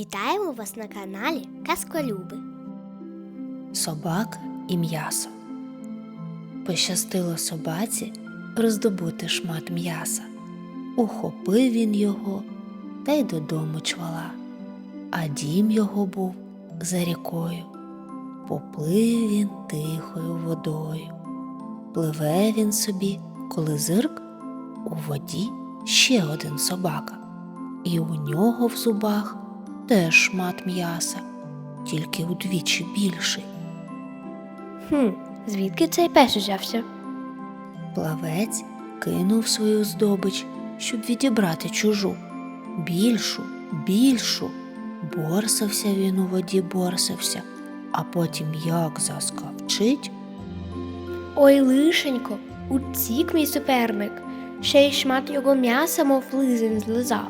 Вітаємо вас на каналі Казколюби. собака і м'ясо. Пощастило собаці роздобути шмат м'яса. Ухопив він його та й додому чвала. А дім його був за рікою. Поплив він тихою водою. Пливе він собі, коли зирк у воді ще один собака, і у нього в зубах теж шмат м'яса, тільки удвічі більший. Хм, звідки цей пес взявся? Плавець кинув свою здобич, щоб відібрати чужу. Більшу, більшу. Борсався він у воді, борсався, а потім як заскавчить, Ой, лишенько, утік мій суперник. Ще й шмат його м'яса, мов лизин злизав.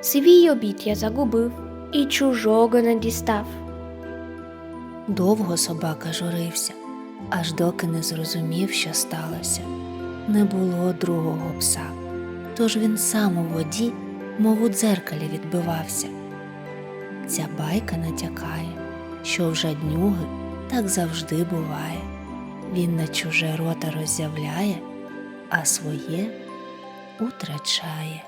Свій обід я загубив і чужого не дістав. довго собака журився, аж доки не зрозумів, що сталося. Не було другого пса, тож він сам у воді, мов у дзеркалі відбивався. Ця байка натякає, що в жаднюги так завжди буває. Він на чуже рота роззявляє, а своє утрачає.